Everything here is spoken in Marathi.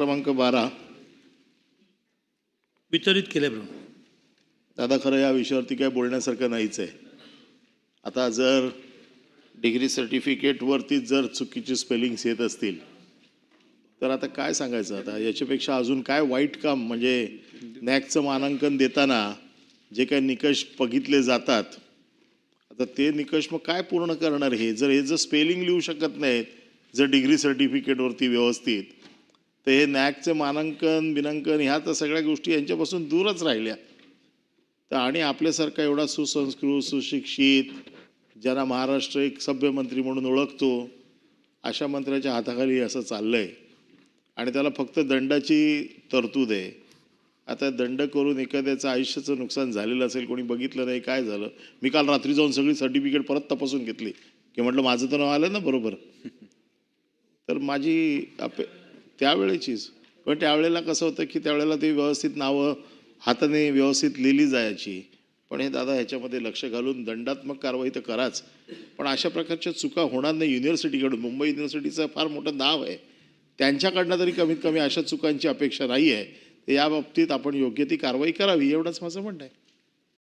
क्रमांक बारा. वितरित केल्याप्रमाणे दादा खरं या विषयावरती काय बोलण्यासारखं नाहीच आहे. आता जर डिग्री सर्टिफिकेटवरती जर चुकीची स्पेलिंग्स येत असतील तर आता काय सांगायचं? आता याच्यापेक्षा अजून काय वाईट काम? म्हणजे नॅकचं मानांकन देताना जे काही निकष बघितले जातात आता ते निकष मग काय पूर्ण करणार हे? जर हे जर स्पेलिंग लिहू शकत नाहीत जर डिग्री सर्टिफिकेटवरती व्यवस्थित तर हे नॅकचं मानांकन बिनांकन ह्या तर सगळ्या गोष्टी यांच्यापासून दूरच राहिल्या. तर आणि आपल्यासारखा एवढा सुसंस्कृत सुशिक्षित ज्यांना महाराष्ट्र एक सभ्य मंत्री म्हणून ओळखतो अशा मंत्र्याच्या हाताखाली असं चाललं आहे आणि त्याला फक्त दंडाची तरतूद आहे. आता दंड करून एखाद्याचं आयुष्याचं नुकसान झालेलं असेल कोणी बघितलं नाही काय झालं? मी काल रात्री जाऊन सगळी सर्टिफिकेट परत तपासून घेतली. की म्हटलं माझं तर नाव आलं ना बरोबर. तर माझी अपे त्यावेळेचीच. पण त्यावेळेला कसं होतं की त्यावेळेला ती व्यवस्थित नावं हाताने व्यवस्थित लिहिली जायची. पण हे दादा ह्याच्यामध्ये लक्ष घालून दंडात्मक कारवाई तर कराच. पण अशा प्रकारच्या चुका होणार नाही युनिव्हर्सिटीकडून. मुंबई युनिव्हर्सिटीचं फार मोठं नाव आहे. त्यांच्याकडनं तरी कमीत कमी अशा चुकांची अपेक्षा नाही आहे तर या बाबतीत आपण योग्य ती कारवाई करावी एवढंच माझं म्हणणं आहे.